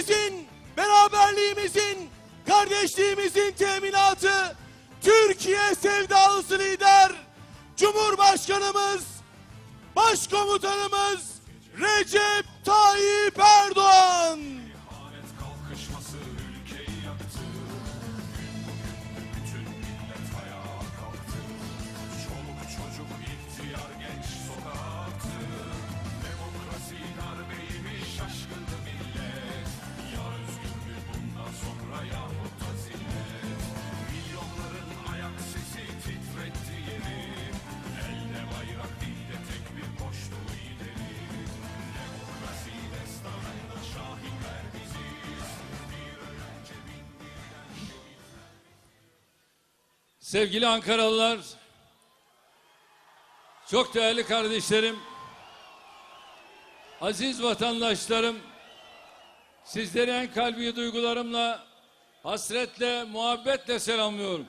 birliğimizin, beraberliğimizin, kardeşliğimizin teminatı Türkiye sevdalısı lider Cumhurbaşkanımız, Başkomutanımız Recep Tayyip Erdoğan. Sevgili Ankaralılar, çok değerli kardeşlerim, aziz vatandaşlarım, sizleri en kalbi duygularımla, hasretle, muhabbetle selamlıyorum.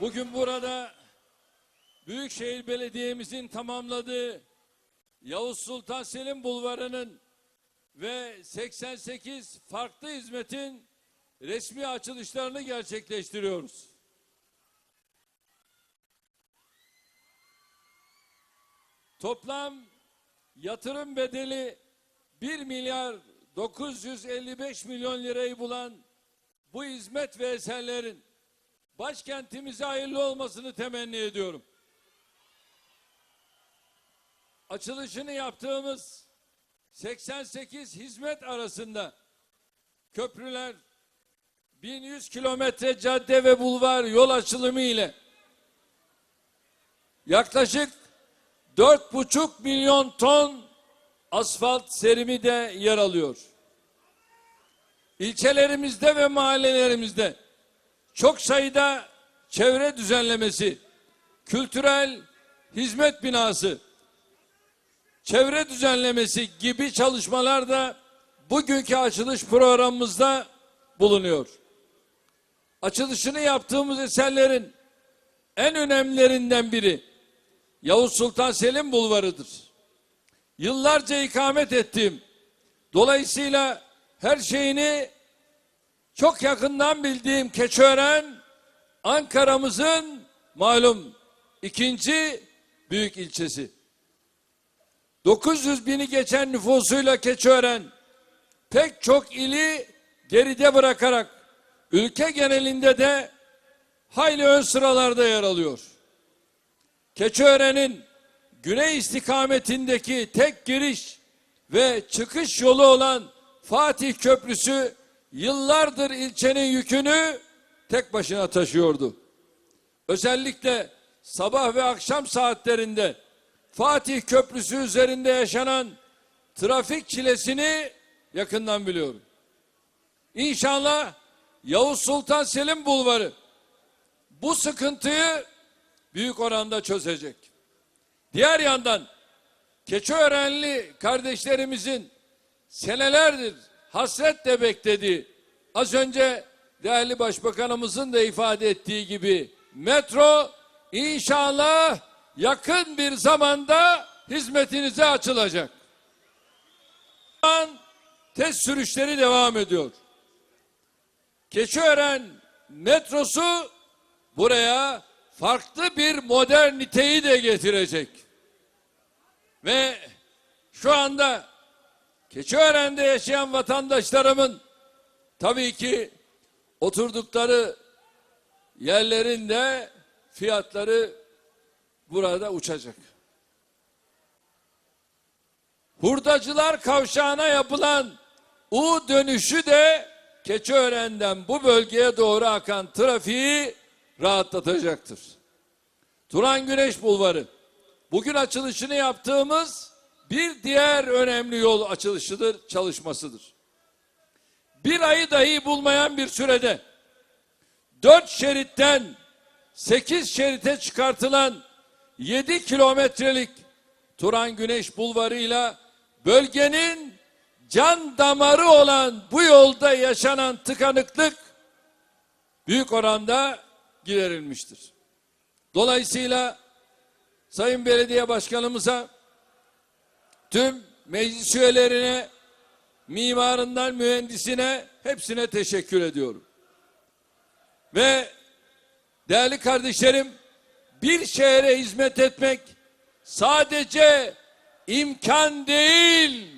Bugün burada Büyükşehir Belediye'mizin tamamladığı Yavuz Sultan Selim Bulvarı'nın ve 88 farklı hizmetin resmi açılışlarını gerçekleştiriyoruz. Toplam yatırım bedeli 1 milyar 955 milyon lirayı bulan bu hizmet ve eserlerin başkentimize hayırlı olmasını temenni ediyorum. Açılışını yaptığımız 88 hizmet arasında köprüler, 1100 kilometre cadde ve bulvar yol açılımı ile yaklaşık 4,5 milyon ton asfalt serimi de yer alıyor. İlçelerimizde ve mahallelerimizde çok sayıda çevre düzenlemesi, kültürel hizmet binası, çevre düzenlemesi gibi çalışmalar da bugünkü açılış programımızda bulunuyor. Açılışını yaptığımız eserlerin en önemlilerinden biri Yavuz Sultan Selim Bulvarı'dır. Yıllarca ikamet ettiğim, dolayısıyla her şeyini çok yakından bildiğim Keçiören, Ankara'mızın malum ikinci büyük ilçesi. 900 bini geçen nüfusuyla Keçiören pek çok ili geride bırakarak ülke genelinde de hayli ön sıralarda yer alıyor. Keçiören'in güney istikametindeki tek giriş ve çıkış yolu olan Fatih Köprüsü yıllardır ilçenin yükünü tek başına taşıyordu. Özellikle sabah ve akşam saatlerinde Fatih Köprüsü üzerinde yaşanan trafik çilesini yakından biliyorum. İnşallah Yavuz Sultan Selim Bulvarı bu sıkıntıyı büyük oranda çözecek. Diğer yandan Keçiörenli kardeşlerimizin senelerdir hasretle beklediği az önce değerli başbakanımızın da ifade ettiği gibi metro inşallah yakın bir zamanda hizmetinize açılacak. Şu an test sürüşleri devam ediyor. Keçiören metrosu buraya farklı bir moderniteyi de getirecek. Ve şu anda Keçiören'de yaşayan vatandaşlarımın tabii ki oturdukları yerlerinde fiyatları burada uçacak. Hurdacılar kavşağına yapılan U dönüşü de Keçiören'den bu bölgeye doğru akan trafiği rahatlatacaktır. Turan Güneş Bulvarı bugün açılışını yaptığımız bir diğer önemli yol açılışıdır, çalışmasıdır. Bir ayı dahi bulmayan bir sürede dört şeritten sekiz şerite çıkartılan 7 kilometrelik Turan Güneş Bulvarı'yla bölgenin can damarı olan bu yolda yaşanan tıkanıklık büyük oranda giderilmiştir. Dolayısıyla Sayın Belediye Başkanımıza, tüm meclis üyelerine, mimarından mühendisine hepsine teşekkür ediyorum. Ve değerli kardeşlerim, bir şehre hizmet etmek sadece imkan değil,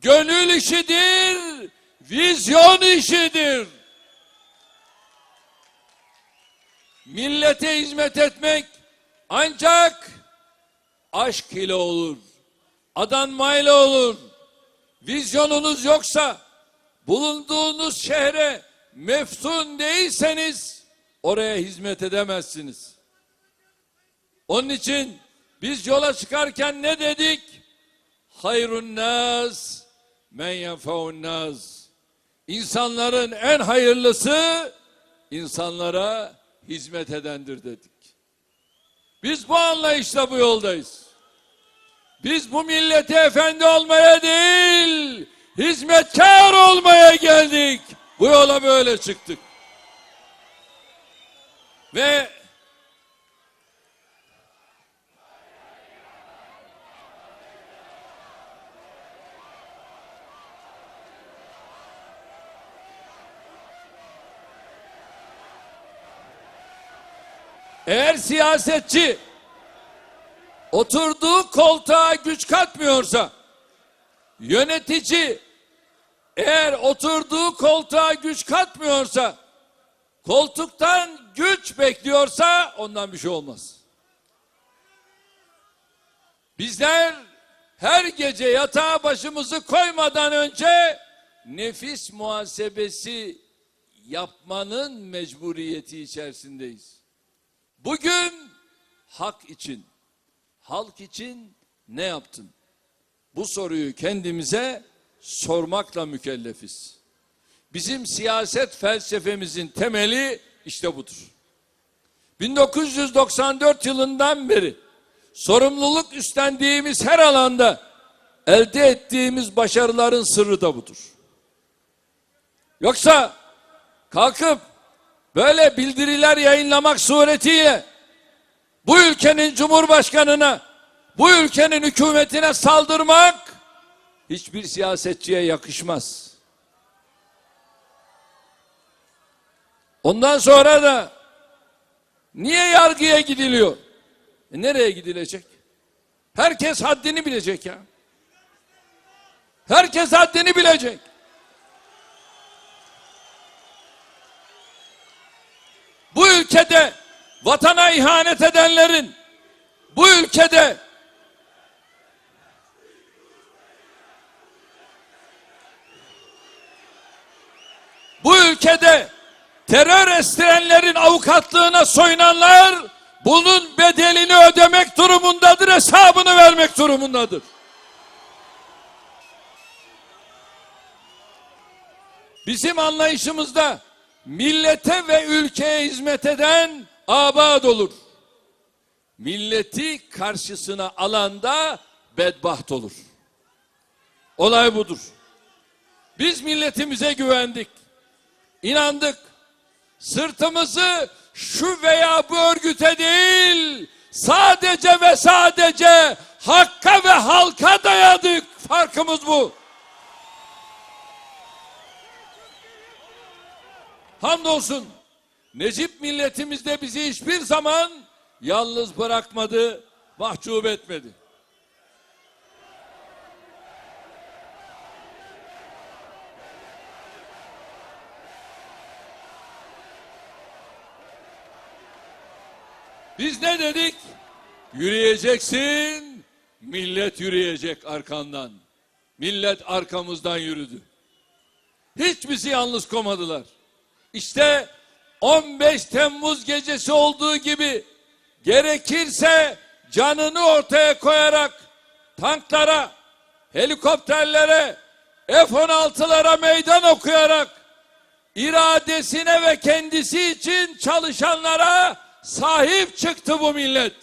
gönül işidir, vizyon işidir. Millete hizmet etmek ancak aşk ile olur, adanmayla olur. Vizyonunuz yoksa, bulunduğunuz şehre meftun değilseniz oraya hizmet edemezsiniz. Onun için biz yola çıkarken ne dedik? Hayrun nas men yenfaun nas. İnsanların en hayırlısı insanlara hizmet edendir dedik. Biz bu anlayışla bu yoldayız. Biz bu millete efendi olmaya değil, hizmetkar olmaya geldik. Bu yola böyle çıktık. Ve eğer siyasetçi oturduğu koltuğa güç katmıyorsa, yönetici eğer oturduğu koltuğa güç katmıyorsa, koltuktan güç bekliyorsa ondan bir şey olmaz. Bizler her gece yatağa başımızı koymadan önce nefis muhasebesi yapmanın mecburiyeti içerisindeyiz. Bugün hak için, halk için ne yaptın? Bu soruyu kendimize sormakla mükellefiz. Bizim siyaset felsefemizin temeli işte budur. 1994 yılından beri sorumluluk üstlendiğimiz her alanda elde ettiğimiz başarıların sırrı da budur. Yoksa kalkıp böyle bildiriler yayınlamak suretiyle bu ülkenin cumhurbaşkanına, bu ülkenin hükümetine saldırmak hiçbir siyasetçiye yakışmaz. Ondan sonra da niye yargıya gidiliyor? E nereye gidilecek? Herkes haddini bilecek ya. Herkes haddini bilecek. Bu ülkede vatana ihanet edenlerin bu ülkede bu ülkede terör estirenlerin avukatlığına soyunanlar bunun bedelini ödemek durumundadır, hesabını vermek durumundadır. Bizim anlayışımızda millete ve ülkeye hizmet eden abad olur. Milleti karşısına alanda bedbaht olur. Olay budur. Biz milletimize güvendik. inandık. Sırtımızı şu veya bu örgüte değil, sadece ve sadece hakka ve halka dayadık. Farkımız bu. Hamdolsun Necip milletimiz de bizi hiçbir zaman yalnız bırakmadı, mahcup etmedi. Biz ne dedik? Yürüyeceksin, millet yürüyecek arkandan. Millet arkamızdan yürüdü. Hiç bizi yalnız komadılar. İşte 15 Temmuz gecesi olduğu gibi gerekirse canını ortaya koyarak tanklara, helikopterlere, F-16'lara meydan okuyarak iradesine ve kendisi için çalışanlara sahip çıktı bu millet.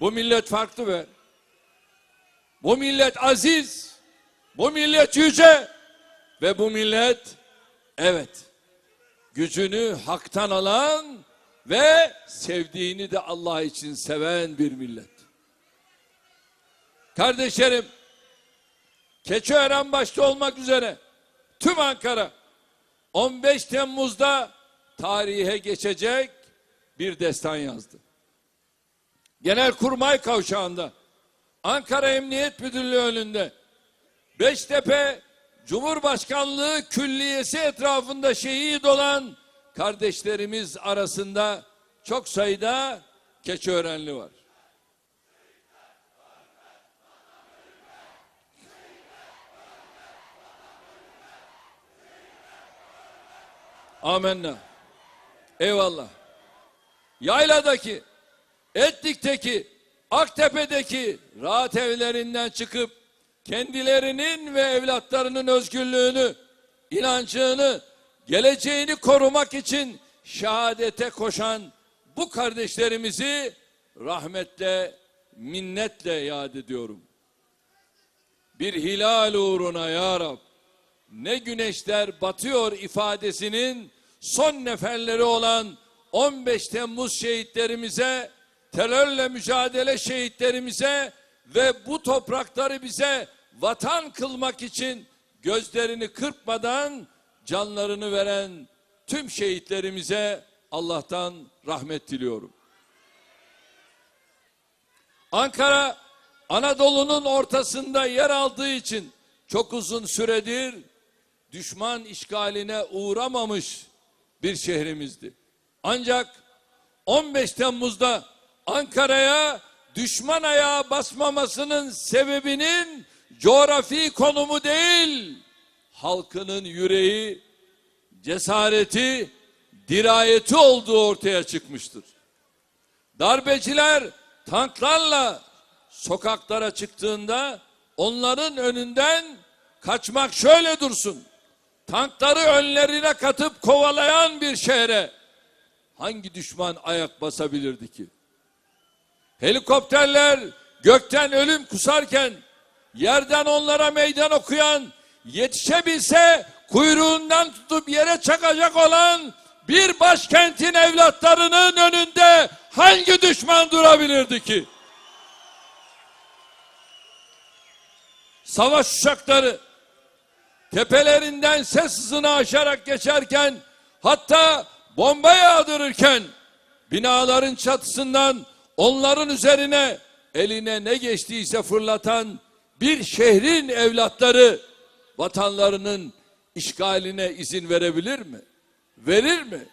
Bu millet farklı be. Bu millet aziz. Bu millet yüce. Ve bu millet evet gücünü haktan alan ve sevdiğini de Allah için seven bir millet. Kardeşlerim, Keçiören başta olmak üzere tüm Ankara 15 Temmuz'da tarihe geçecek bir destan yazdı. Genelkurmay kavşağında Ankara Emniyet Müdürlüğü önünde Beştepe Cumhurbaşkanlığı Külliyesi etrafında şehit olan kardeşlerimiz arasında çok sayıda Keçiörenli var. Amenna. Eyvallah. Yayladaki, Etlik'teki, Aktepe'deki rahat evlerinden çıkıp kendilerinin ve evlatlarının özgürlüğünü, inancını, geleceğini korumak için şehadete koşan bu kardeşlerimizi rahmetle, minnetle yad ediyorum. Bir hilal uğruna ya Rab, ne güneşler batıyor ifadesinin son neferleri olan 15 Temmuz şehitlerimize, terörle mücadele şehitlerimize ve bu toprakları bize vatan kılmak için gözlerini kırpmadan canlarını veren tüm şehitlerimize Allah'tan rahmet diliyorum. Ankara Anadolu'nun ortasında yer aldığı için çok uzun süredir düşman işgaline uğramamış bir şehrimizdi. Ancak 15 Temmuz'da Ankara'ya düşman ayağı basmamasının sebebinin coğrafi konumu değil, halkının yüreği, cesareti, dirayeti olduğu ortaya çıkmıştır. Darbeciler tanklarla sokaklara çıktığında onların önünden kaçmak şöyle dursun. Tankları önlerine katıp kovalayan bir şehre hangi düşman ayak basabilirdi ki? Helikopterler gökten ölüm kusarken yerden onlara meydan okuyan yetişebilse kuyruğundan tutup yere çakacak olan bir başkentin evlatlarının önünde hangi düşman durabilirdi ki? Savaş uçakları tepelerinden ses hızını aşarak geçerken hatta bomba yağdırırken binaların çatısından onların üzerine eline ne geçtiyse fırlatan bir şehrin evlatları vatanlarının işgaline izin verebilir mi? Verir mi?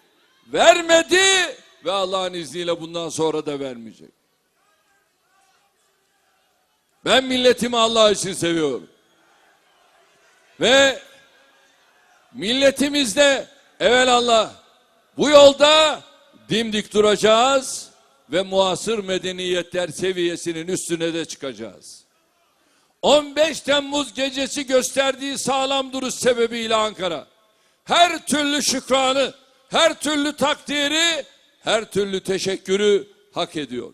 Vermedi ve Allah'ın izniyle bundan sonra da vermeyecek. Ben milletimi Allah için seviyorum. Ve milletimizde evelallah bu yolda dimdik duracağız ve muasır medeniyetler seviyesinin üstüne de çıkacağız. 15 Temmuz gecesi gösterdiği sağlam duruş sebebiyle Ankara her türlü şükranı, her türlü takdiri, her türlü teşekkürü hak ediyor.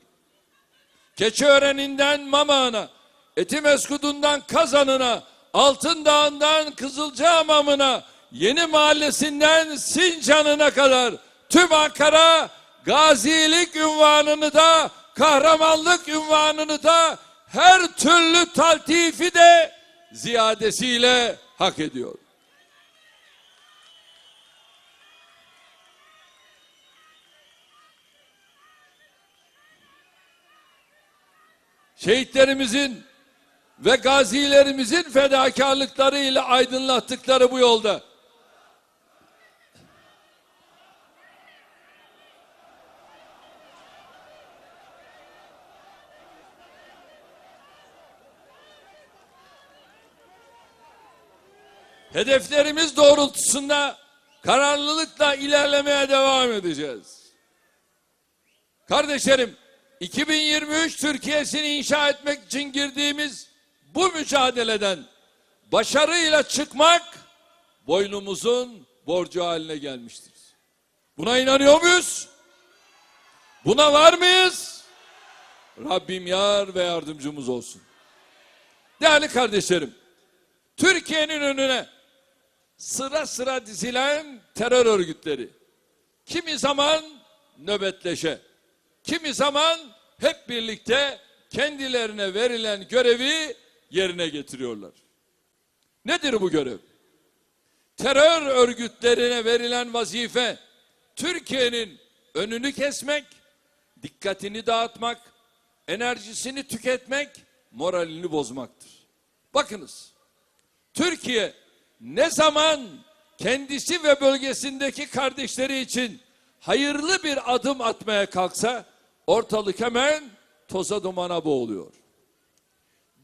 Keçiören'inden Mamağına, Etimeskudundan Kazan'ına, Altın Dağı'ndan Kızılcahamam'ına, Yeni Mahallesi'nden Sincan'ına kadar tüm Ankara gazilik ünvanını da kahramanlık ünvanını da her türlü taltifi de ziyadesiyle hak ediyor. Şehitlerimizin ve gazilerimizin fedakarlıklarıyla aydınlattıkları bu yolda hedeflerimiz doğrultusunda kararlılıkla ilerlemeye devam edeceğiz. Kardeşlerim, 2023 Türkiye'sini inşa etmek için girdiğimiz bu mücadeleden başarıyla çıkmak boynumuzun borcu haline gelmiştir. Buna inanıyor muyuz? Buna var mıyız? Rabbim yar ve yardımcımız olsun. Değerli kardeşlerim, Türkiye'nin önüne sıra sıra dizilen terör örgütleri. Kimi zaman nöbetleşe, kimi zaman hep birlikte kendilerine verilen görevi yerine getiriyorlar. Nedir bu görev? Terör örgütlerine verilen vazife Türkiye'nin önünü kesmek, dikkatini dağıtmak, enerjisini tüketmek, moralini bozmaktır. Bakınız, Türkiye ne zaman kendisi ve bölgesindeki kardeşleri için hayırlı bir adım atmaya kalksa ortalık hemen toza dumana boğuluyor.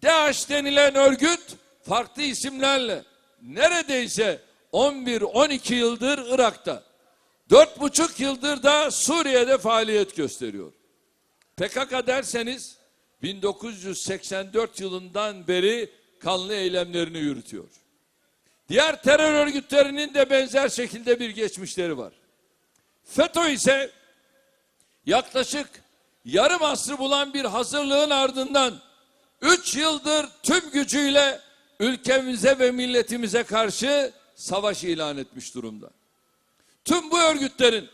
DAEŞ denilen örgüt farklı isimlerle neredeyse 11-12 yıldır Irak'ta, 4,5 yıldır da Suriye'de faaliyet gösteriyor. PKK derseniz 1984 yılından beri kanlı eylemlerini yürütüyor. Diğer terör örgütlerinin de benzer şekilde bir geçmişleri var. FETÖ ise yaklaşık yarım asrı bulan bir hazırlığın ardından 3 yıldır tüm gücüyle ülkemize ve milletimize karşı savaş ilan etmiş durumda. Tüm bu örgütlerin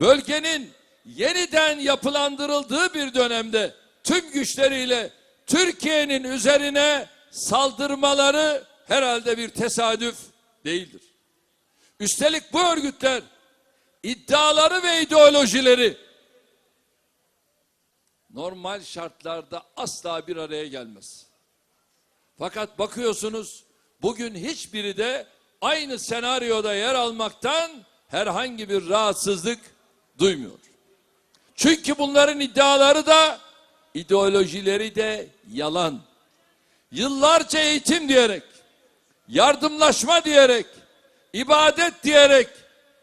bölgenin yeniden yapılandırıldığı bir dönemde tüm güçleriyle Türkiye'nin üzerine saldırmaları herhalde bir tesadüf değildir. Üstelik bu örgütler iddiaları ve ideolojileri normal şartlarda asla bir araya gelmez. Fakat bakıyorsunuz bugün hiçbiri de aynı senaryoda yer almaktan herhangi bir rahatsızlık duymuyor. Çünkü bunların iddiaları da ideolojileri de yalan. Yıllarca eğitim diyerek, yardımlaşma diyerek, ibadet diyerek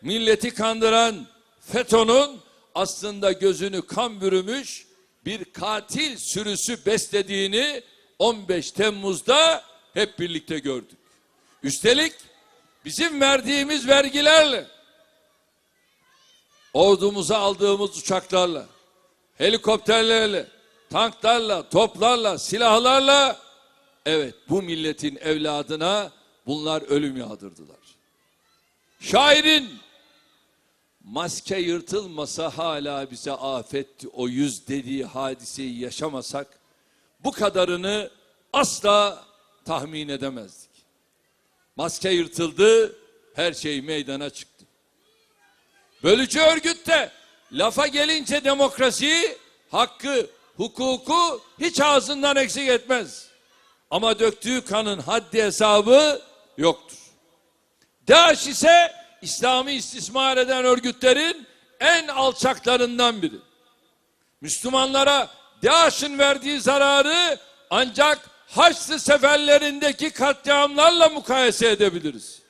milleti kandıran FETÖ'nün aslında gözünü kan bürümüş bir katil sürüsü beslediğini 15 Temmuz'da hep birlikte gördük. Üstelik bizim verdiğimiz vergilerle ordumuza aldığımız uçaklarla, helikopterlerle, tanklarla, toplarla, silahlarla evet bu milletin evladına bunlar ölüm yağdırdılar. Şairin maske yırtılmasa hala bize afetti o yüz dediği hadiseyi yaşamasak bu kadarını asla tahmin edemezdik. Maske yırtıldı, her şey meydana çıktı. Bölücü örgüt de lafa gelince demokrasiyi, hakkı, hukuku hiç ağzından eksik etmez. Ama döktüğü kanın haddi hesabı yoktur. DAEŞ ise İslam'ı istismar eden örgütlerin en alçaklarından biri. Müslümanlara DAEŞ'in verdiği zararı ancak Haçlı seferlerindeki katliamlarla mukayese edebiliriz.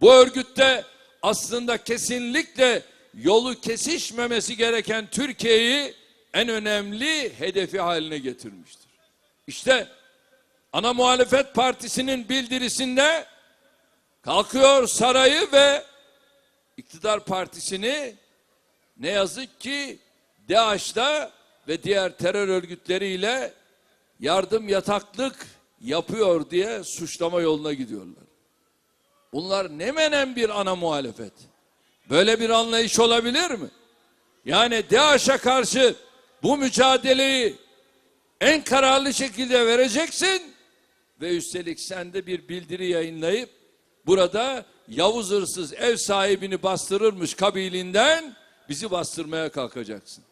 Bu örgütte aslında kesinlikle yolu kesişmemesi gereken Türkiye'yi en önemli hedefi haline getirmiştir. İşte ana muhalefet partisinin bildirisinde kalkıyor sarayı ve iktidar partisini ne yazık ki DAEŞ'la ve diğer terör örgütleriyle yardım yataklık yapıyor diye suçlama yoluna gidiyorlar. Bunlar ne menen bir ana muhalefet. Böyle bir anlayış olabilir mi? Yani DAEŞ'e karşı bu mücadeleyi en kararlı şekilde vereceksin ve üstelik sen de bir bildiri yayınlayıp burada Yavuz hırsız ev sahibini bastırırmış kabiliğinden bizi bastırmaya kalkacaksın.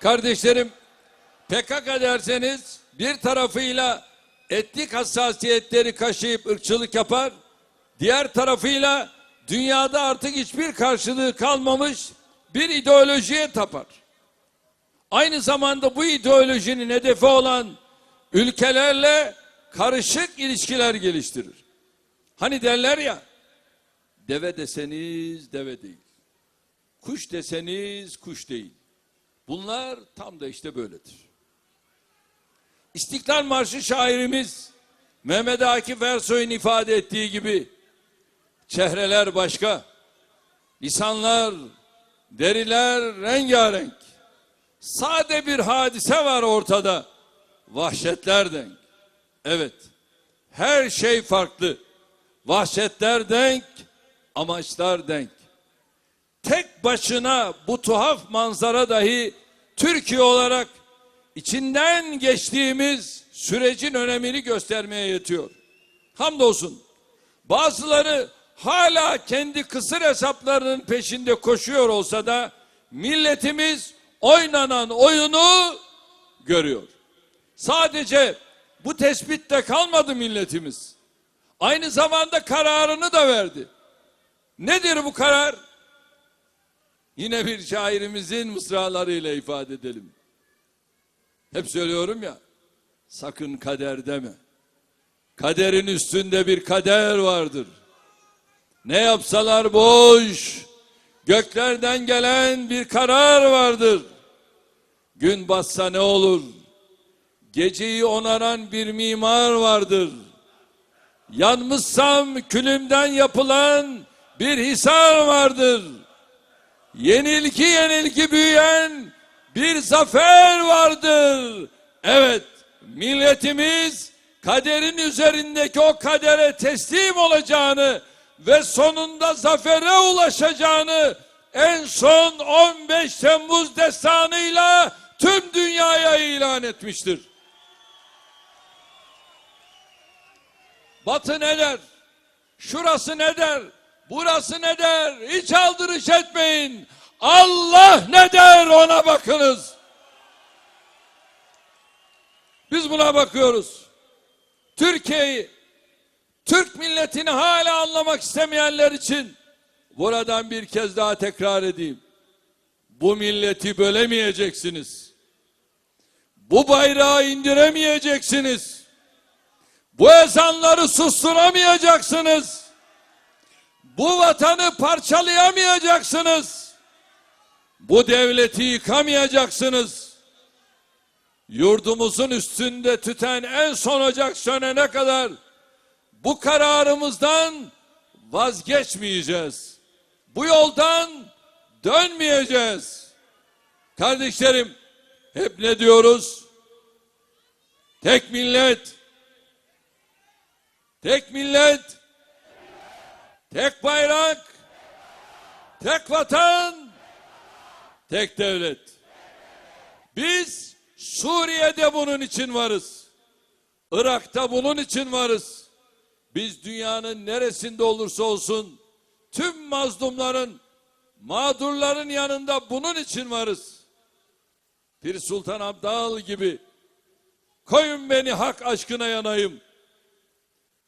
Kardeşlerim PKK derseniz bir tarafıyla etnik hassasiyetleri kaşıyıp ırkçılık yapar. Diğer tarafıyla dünyada artık hiçbir karşılığı kalmamış bir ideolojiye tapar. Aynı zamanda bu ideolojinin hedefi olan ülkelerle karışık ilişkiler geliştirir. Hani derler ya, deve deseniz deve değil. Kuş deseniz kuş değil. Bunlar tam da işte böyledir. İstiklal Marşı şairimiz Mehmet Akif Ersoy'un ifade ettiği gibi çehreler başka, lisanlar, deriler rengarenk. Sade bir hadise var ortada. Vahşetler denk. Evet. Her şey farklı. Vahşetler denk, amaçlar denk. Başına bu tuhaf manzara dahi Türkiye olarak içinden geçtiğimiz sürecin önemini göstermeye yetiyor. Hamdolsun. Bazıları hala kendi kısır hesaplarının peşinde koşuyor olsa da milletimiz oynanan oyunu görüyor. Sadece bu tespitte kalmadı milletimiz. Aynı zamanda kararını da verdi. Nedir bu karar? Yine bir şairimizin mısralarıyla ifade edelim. Hep söylüyorum ya, sakın kader deme. Kaderin üstünde bir kader vardır. Ne yapsalar boş, göklerden gelen bir karar vardır. Gün batsa ne olur? Geceyi onaran bir mimar vardır. Yanmışsam külümden yapılan bir hisar vardır. Yenilgi yenilgi büyüyen bir zafer vardır. Evet, milletimiz kaderin üzerindeki o kadere teslim olacağını ve sonunda zafere ulaşacağını en son 15 Temmuz destanıyla tüm dünyaya ilan etmiştir. Batı ne der? Şurası ne der? Burası ne der? Hiç aldırış etmeyin. Allah ne der ona bakınız. Biz buna bakıyoruz. Türkiye'yi, Türk milletini hala anlamak istemeyenler için buradan bir kez daha tekrar edeyim. Bu milleti bölemeyeceksiniz. Bu bayrağı indiremeyeceksiniz. Bu ezanları susturamayacaksınız. Bu vatanı parçalayamayacaksınız. Bu devleti yıkamayacaksınız. Yurdumuzun üstünde tüten en son ocak sönene kadar bu kararımızdan vazgeçmeyeceğiz. Bu yoldan dönmeyeceğiz. Kardeşlerim hep ne diyoruz? Tek millet, tek millet, tek bayrak, tek vatan, tek devlet. Biz Suriye'de bunun için varız. Irak'ta bunun için varız. Biz dünyanın neresinde olursa olsun tüm mazlumların, mağdurların yanında bunun için varız. Pir Sultan Abdal gibi koyun beni hak aşkına yanayım.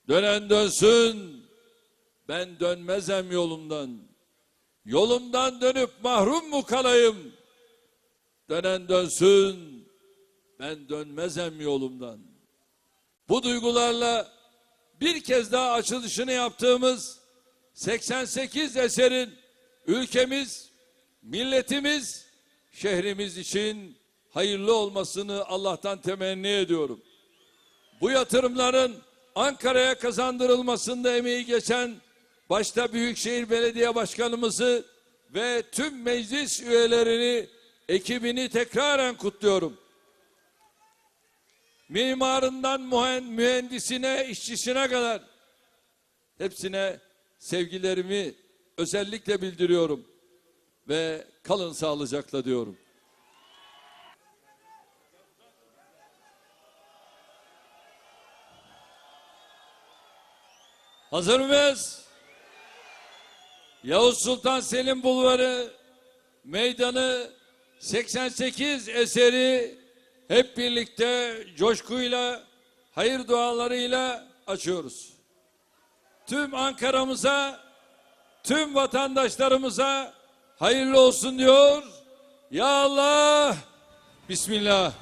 Dönen dönsün, ben dönmezem yolumdan. Yolumdan dönüp mahrum mu kalayım? Dönen dönsün, ben dönmezem yolumdan. Bu duygularla bir kez daha açılışını yaptığımız 88 eserin ülkemiz, milletimiz, şehrimiz için hayırlı olmasını Allah'tan temenni ediyorum. Bu yatırımların Ankara'ya kazandırılmasında emeği geçen başta Büyükşehir Belediye Başkanımızı ve tüm meclis üyelerini, ekibini tekraren kutluyorum. Mimarından mühen- mühendisine, işçisine kadar hepsine sevgilerimi özellikle bildiriyorum ve kalın sağlıcakla diyorum. Hazır mıyız? Yavuz Sultan Selim Bulvarı meydanı 88 eseri hep birlikte coşkuyla, hayır dualarıyla açıyoruz. Tüm Ankara'mıza, tüm vatandaşlarımıza hayırlı olsun diyor. Ya Allah, Bismillah.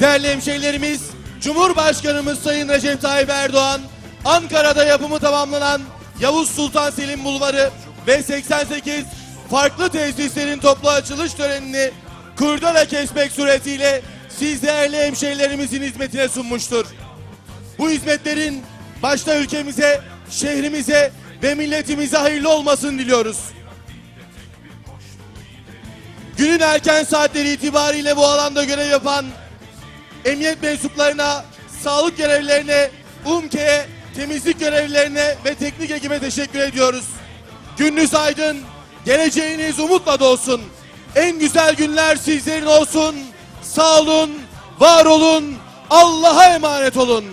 Değerli hemşehrilerimiz, Cumhurbaşkanımız Sayın Recep Tayyip Erdoğan, Ankara'da yapımı tamamlanan Yavuz Sultan Selim Bulvarı ve 88 farklı tesislerin toplu açılış törenini kurdala kesmek suretiyle siz değerli hemşehrilerimizin hizmetine sunmuştur. Bu hizmetlerin başta ülkemize, şehrimize ve milletimize hayırlı olmasını diliyoruz. Günün erken saatleri itibariyle bu alanda görev yapan emniyet mensuplarına, sağlık görevlilerine, UMKE'ye, temizlik görevlilerine ve teknik ekibe teşekkür ediyoruz. Gününüz aydın, geleceğiniz umutla dolsun. En güzel günler sizlerin olsun. Sağ olun, var olun, Allah'a emanet olun.